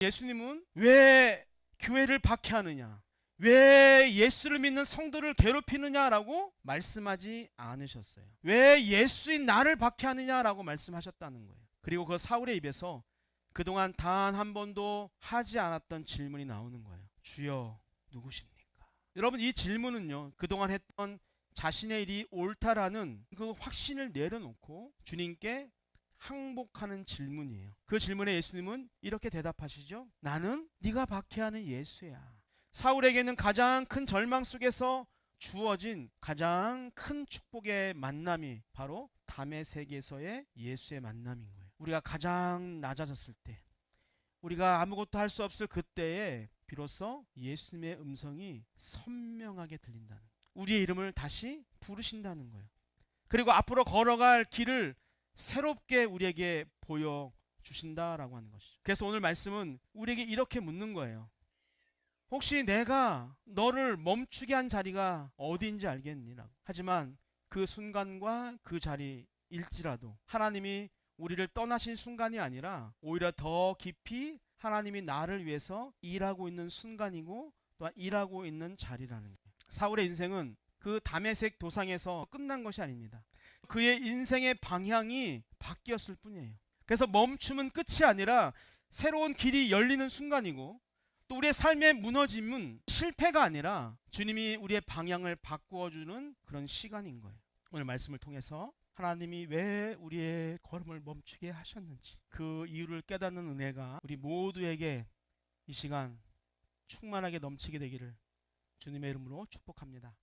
예수님은 왜 교회를 박해하느냐? 왜 예수를 믿는 성도를 괴롭히느냐라고 말씀하지 않으셨어요. 왜 예수인 나를 박해하느냐라고 말씀하셨다는 거예요. 그리고 그 사울의 입에서 그동안 단 한 번도 하지 않았던 질문이 나오는 거예요. 주여 누구십니까? 여러분 이 질문은요. 그동안 했던 자신의 일이 옳다라는 그 확신을 내려놓고 주님께 항복하는 질문이에요. 그 질문에 예수님은 이렇게 대답하시죠. 나는 네가 박해하는 예수야. 사울에게는 가장 큰 절망 속에서 주어진 가장 큰 축복의 만남이 바로 담의 세계에서의 예수의 만남인 거예요. 우리가 가장 낮아졌을 때, 우리가 아무것도 할 수 없을 그때에 비로소 예수님의 음성이 선명하게 들린다는 거예요. 우리의 이름을 다시 부르신다는 거예요. 그리고 앞으로 걸어갈 길을 새롭게 우리에게 보여 주신다라고 하는 것이죠. 그래서 오늘 말씀은 우리에게 이렇게 묻는 거예요. 혹시 내가 너를 멈추게 한 자리가 어디인지 알겠니라고. 하지만 그 순간과 그 자리일지라도 하나님이 우리를 떠나신 순간이 아니라 오히려 더 깊이 하나님이 나를 위해서 일하고 있는 순간이고 또한 일하고 있는 자리라는 거예요. 사울의 인생은 그 담에색 도상에서 끝난 것이 아닙니다. 그의 인생의 방향이 바뀌었을 뿐이에요. 그래서 멈춤은 끝이 아니라 새로운 길이 열리는 순간이고 또 우리의 삶의 무너짐은 실패가 아니라 주님이 우리의 방향을 바꾸어 주는 그런 시간인 거예요. 오늘 말씀을 통해서 하나님이 왜 우리의 걸음을 멈추게 하셨는지 그 이유를 깨닫는 은혜가 우리 모두에게 이 시간 충만하게 넘치게 되기를 주님의 이름으로 축복합니다.